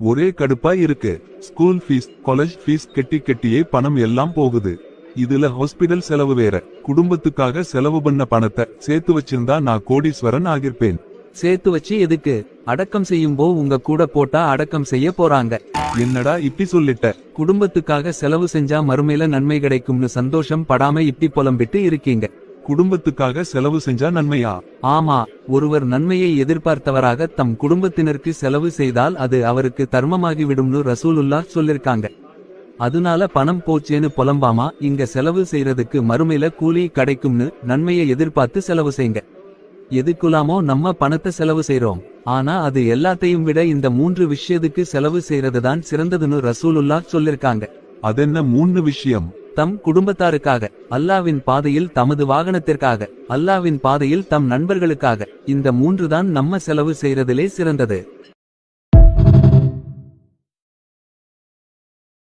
ஒரே கடுப்பா இருக்கு. ஸ்கூல் ஃபீஸ் காலேஜ் ஃபீஸ் கெட்டி கெட்டியே பணம் எல்லாம் போகுது. இதுல ஹாஸ்பிடல் செலவு வேற. குடும்பத்துக்காக செலவு பண்ண பணத்தை சேர்த்து வச்சிருந்தா நான் கோடீஸ்வரன் ஆகிருப்பேன் சேர்த்து வச்சு எதுக்கு? அடக்கம் செய்யும்போ உங்க கூட போட்டா அடக்கம் செய்ய போறாங்க. என்னடா இப்படி சொல்லிட்ட? குடும்பத்துக்காக செலவு செஞ்சா மறுமையில நன்மை கிடைக்கும்னு சந்தோஷம் படாம இப்படி புலம்பிட்டு இருக்கீங்க. குடும்பத்துக்காக செலவு செஞ்சா நன்மையா? ஆமா ஒருவர் நன்மையை எதிர்பார்த்தவராக தம் குடும்பத்தினருக்கு செலவு செய்தால் அது அவருக்கு தர்மமாகி விடும்னு ரசூலுல்லா சொல்லிருக்காங்க. அதனால பணம் போச்சேன்னு புலம்பாமா? இங்க செலவு செய்யறதுக்கு மறுமையில கூலி கிடைக்கும்னு நன்மையை எதிர்பார்த்து செலவு செய்யுங்க எதுக்குலாமோ நம்ம பணத்தை செலவு செய்றோம். ஆனா அது எல்லாத்தையும் விட இந்த மூன்று விஷயத்துக்கு செலவு செய்யறது தான் சிறந்ததுன்னு ரசூலுல்லா சொல்லிருக்காங்க. அதென்ன மூணு விஷயம்? தம் குடும்பத்தாருக்காக அல்லாவின் பாதையில் தமது வாகனத்திற்காக அல்லாவின் பாதையில் தம் நண்பர்களுக்காக. இந்த மூன்றுதான் நம்ம செலவு செய்யறதிலே சிறந்தது.